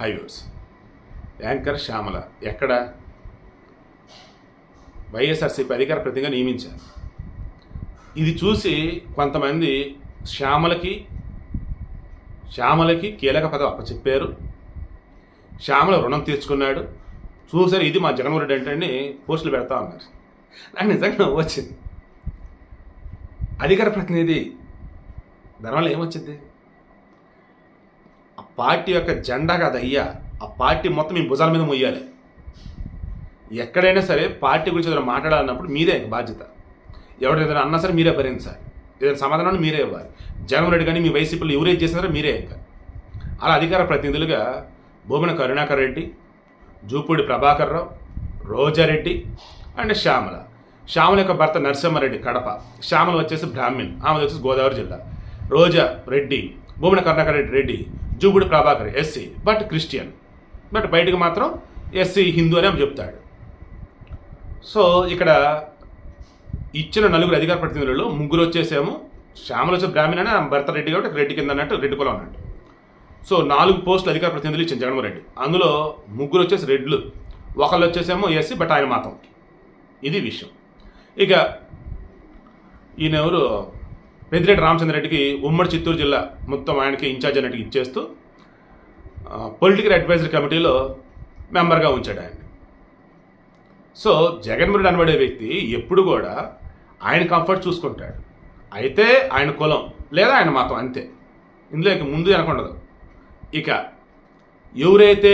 Highways. Anchor Shyamala ఎక్కడ? వైఎస్ఆర్సీపీ అధికార ప్రతిగా నియమించారు. ఇది చూసి కొంతమంది శ్యామలకి శ్యామలకి కీలక పదవి అప్పచెప్పారు. శ్యామల రుణం తీర్చుకున్నాడు. చూసారు ఇది మా జగన్మోహన్ రెడ్డి అంటే అని పోస్టులు పెడతా ఉన్నారు. నాకు నిజంగా నవ్వు వచ్చింది అధికార ప్రతినిధి దానివల్ల ఏమొచ్చింది? పార్టీ యొక్క జెండా కాదు అయ్యా. ఆ పార్టీ మొత్తం మీ భుజాల మీద మొయ్యాలి. ఎక్కడైనా సరే పార్టీ గురించి ఏదైనా మాట్లాడాలన్నప్పుడు మీదే బాధ్యత. ఎవరు ఏదైనా అన్నా సరే మీరే భరించాలి. ఏదైనా సమాధానాన్ని మీరే ఇవ్వాలి. జగన్ రెడ్డి కానీ మీ వైసీపీలో ఎవరేజ్ చేసినారో మీరే ఇంకా. అలా అధికార ప్రతినిధులుగా భూమన కరుణాకర్ రెడ్డి జూపూడి ప్రభాకర్ రావు రోజారెడ్డి అండ్ శ్యామల. శ్యామల యొక్క భర్త నరసింహారెడ్డి కడప. శ్యామల వచ్చేసి బ్రాహ్మణ్ ఆమె వచ్చేసి గోదావరి జిల్లా. Roja Reddy Bhumana Karunakar Reddy Reddy. Jupudi Prabhakar SC but Christian. But బయటకు మాత్రం ఎస్సీ హిందూ అని ఆమె చెప్తాడు. సో ఇక్కడ ఇచ్చిన నలుగురు అధికార ప్రతినిధులలో ముగ్గురు వచ్చేసేమో శ్యామల వచ్చే బ్రాహ్మణ్ అని ఆమె భర్త రెడ్డి కాబట్టి రెడ్డి కింద అన్నట్టు రెడ్డి కులం అన్నట్టు. సో నాలుగు పోస్టులు అధికార ప్రతినిధులు ఇచ్చింది జగన్మోహన్ రెడ్డి. అందులో ముగ్గురు వచ్చేసి రెడ్లు. ఒకళ్ళు వచ్చేసేమో ఎస్సీ బట్ ఆయన మాత్రం. ఇది విషయం. ఇక ఈయన ఎవరు పెద్దిరెడ్డి రామచంద్రరెడ్డికి ఉమ్మడి చిత్తూరు జిల్లా మొత్తం ఆయనకి ఇన్ఛార్జ్ అన్నట్టు ఇచ్చేస్తూ పొలిటికల్ అడ్వైజరీ కమిటీలో మెంబర్గా ఉంచాడు ఆయన సో జగన్మోహన్ అనబడే వ్యక్తి ఎప్పుడు కూడా ఆయన కంఫర్ట్ చూసుకుంటాడు. అయితే ఆయన కులం లేదా ఆయన మతం అంతే. ఇందులో ఇక ముందు అనకుండదు ఇక ఎవరైతే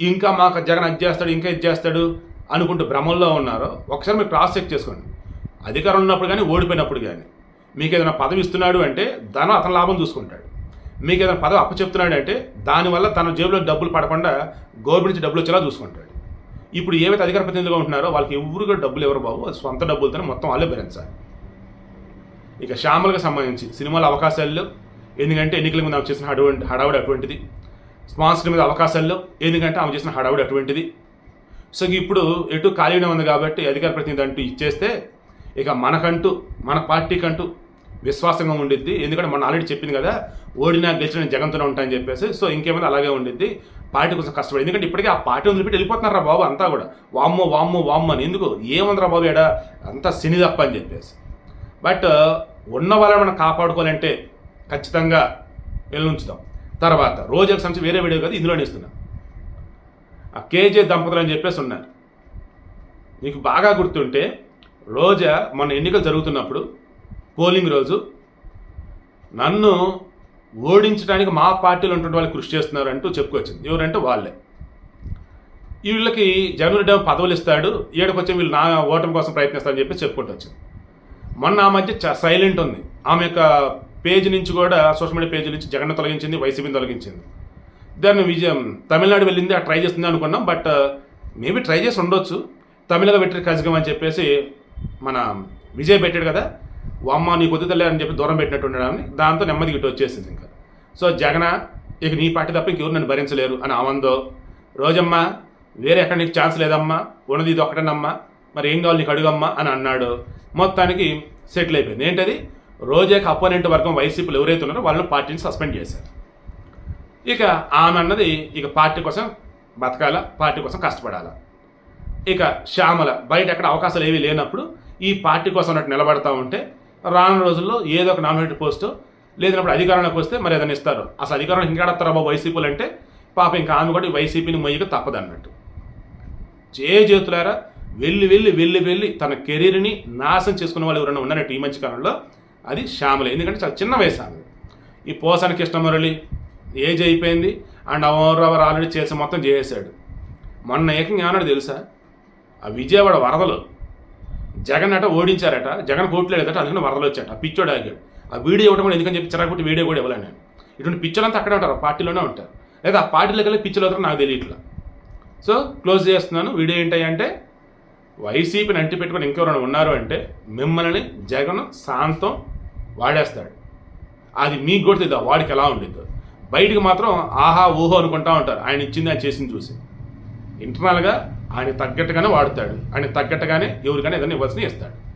ఇంకా మాకు జగన్ అది చేస్తాడు ఇంకా ఇది చేస్తాడు అనుకుంటూ భ్రమంలో ఉన్నారో ఒకసారి మీరు క్రాస్ చెక్ చేసుకోండి. అధికారం ఉన్నప్పుడు కానీ ఓడిపోయినప్పుడు కానీ మీకు ఏదైనా పదవి ఇస్తున్నాడు అంటే ధనం అతని లాభం చూసుకుంటాడు. మీకు ఏదైనా పదవి అప్పచెప్తున్నాడు అంటే దానివల్ల తన జేబులో డబ్బులు పడకుండా గవర్నమెంట్ నుంచి డబ్బులు వచ్చేలా చూసుకుంటాడు. ఇప్పుడు ఏవైతే అధికార ప్రతినిధులుగా ఉంటున్నారో వాళ్ళకి ఎవరు కూడా డబ్బులు ఎవరు బాబు అది సొంత డబ్బులతోనే మొత్తం వాళ్ళే భరించాలి. ఇక శ్యామలకు సంబంధించి సినిమాల అవకాశాల్లో ఎందుకంటే ఎన్నికల మీద ఆమె చేసిన హడావుడి హడావుడి అటువంటిది. స్పాన్సర్ మీద అవకాశాల్లో ఎందుకంటే ఆమె చేసిన హడావుడి అటువంటిది. సో ఇప్పుడు ఎటు ఖాళీనే ఉంది కాబట్టి అధికార ప్రతినిధి అంటూ ఇచ్చేస్తే ఇక మనకంటూ మన పార్టీకంటూ విశ్వాసంగా ఉండిద్ది. ఎందుకంటే మనం ఆల్రెడీ చెప్పింది కదా ఓడినా గెలిచిన జగన్తోనే ఉంటాయని చెప్పేసి. సో ఇంకేమైనా అలాగే ఉండిద్ది. పార్టీ కోసం కష్టపడి ఎందుకంటే ఇప్పటికే ఆ పార్టీ వదిలిపెట్టి వెళ్ళిపోతున్నారా బాబు అంతా కూడా. వామ్మో వామ్మో వామ్మో అని. ఎందుకు? ఏముందిరా బాబు ఏడా? అంతా శని తప్ప అని చెప్పేసి. బట్ ఉన్న వాళ్ళని మనం కాపాడుకోవాలంటే ఖచ్చితంగా వెళ్ళి ఉంచుదాం. తర్వాత రోజుకి సంబంధించి వేరే వీడియో కదా ఇందులోనే ఇస్తున్నా. ఆ కేజే దంపతులు అని చెప్పేసి ఉన్నారు. మీకు బాగా గుర్తుంటే రోజా మన ఎన్నికలు జరుగుతున్నప్పుడు పోలింగ్ రోజు నన్ను ఓడించడానికి మా పార్టీలో ఉంటున్న వాళ్ళు కృషి చేస్తున్నారు అంటూ చెప్పుకొచ్చింది. ఎవరంటే వాళ్ళే. వీళ్ళకి జగన్ రెడ్డి పదవులు ఇస్తాడు ఏడకొచ్చి వీళ్ళు నా ఓటమి కోసం ప్రయత్నిస్తారని చెప్పి చెప్పుకుంటూ వచ్చింది మొన్న ఆ మధ్య చ- సైలెంట్ ఉంది. ఆమె యొక్క పేజ్ నుంచి కూడా సోషల్ మీడియా పేజ్ నుంచి జగన్ తొలగించింది వైసీపీని తొలగించింది. దాన్ని విజయం తమిళనాడు వెళ్ళింది ఆ ట్రై చేస్తుంది అనుకున్నాం బట్ మేబీ ట్రై చేసి ఉండొచ్చు. తమిళగా పెట్టి కజగం అని చెప్పేసి మన విజయ్ పెట్టాడు కదా అమ్మ నీ కొద్ది తల్లి అని చెప్పి దూరం పెట్టినట్టు ఉండడాన్ని దాంతో నెమ్మది ఇటు వచ్చేసింది ఇంకా. సో జగన ఇక నీ పార్టీ తప్ప ఇంకెవరు నన్ను భరించలేరు అని ఆమందో రోజమ్మ వేరే ఎక్కడ నీకు ఛాన్స్ లేదమ్మా ఉన్నది ఇది ఒకటేనమ్మా మరి ఏం కావాలి నీకు అడుగమ్మా అని అన్నాడు. మొత్తానికి సెటిల్ అయిపోయింది. ఏంటది? రోజాకి అపోనెంట్ వర్గం వైసీపీలు ఎవరైతే ఉన్నారో వాళ్ళని పార్టీని సస్పెండ్ చేశారు. ఇక ఆమె అన్నది ఇక పార్టీ కోసం బతకాల పార్టీ కోసం కష్టపడాలా? ఇక శ్యామల బయట ఎక్కడ అవకాశాలు ఏమీ లేనప్పుడు ఈ పార్టీ కోసం అన్నట్టు నిలబడతా ఉంటే రానున్న రోజుల్లో ఏదో ఒక నామినేట్ పోస్ట్ లేదన్నప్పుడు అధికారంలోకి వస్తే మరి ఏదైనా ఇస్తారు. అసలు అధికారంలో ఇంకాడతారా బాబు వైసీపీలు అంటే పాప ఇంకా ఆమె కూడా వైసీపీని మొయ్యక తప్పదన్నట్టు చే చేతులారా వెళ్ళి వెళ్ళి వెళ్ళి వెళ్ళి తన కెరీర్ని నాశనం చేసుకున్న వాళ్ళు ఎవరైనా ఉన్నారంటే ఈ మంచి కాలంలో అది శ్యామలే. ఎందుకంటే చాలా చిన్న వయసు ఆమె ఈ పోసాని కృష్ణమురళి ఏజ్ అయిపోయింది. అండ్ అమరవర్ ఆల్రెడీ చేసి మొత్తం చేసేసాడు మొన్న ఏకంగా ఏమన్నాడు తెలుసా? ఆ విజయవాడ వరదలు జగన్ అట ఓడించారట జగన్ కోట్లేదట అందుకని వరదలు వచ్చాట పిచ్చోడు ఆగాడు. ఆ వీడియో ఇవ్వడం కూడా ఎందుకని చెప్పి చిరాకుట్టి వీడియో కూడా ఇవ్వలేను నేను. ఇటువంటి పిచ్చోలంతా అక్కడే ఉంటారు ఆ పార్టీలోనే ఉంటారు. లేదా ఆ పార్టీలోకి వెళ్ళి పిచ్చలు అవుతారు నాకు తెలియట్లా. సో క్లోజ్ చేస్తున్నాను. వీడియో ఏంటంటే వైసీపీని అంటి పెట్టుకుని ఇంకెవరైనా ఉన్నారు అంటే మిమ్మల్ని జగన్ శాంతం వాడేస్తాడు. అది మీకు కూడా తెలియదు వాడికి ఎలా ఉండిద్దో? బయటికి మాత్రం ఆహా ఊహో అనుకుంటా ఉంటారు. ఆయన ఇచ్చింది ఆయన చేసింది చూసి. ఇంటర్నల్గా ఆయన తగ్గట్టుగానే వాడుతాడు. ఆయన తగ్గట్టుగానే ఎవరికైనా ఏదైనా ఇవ్వాల్సిన ఇస్తాడు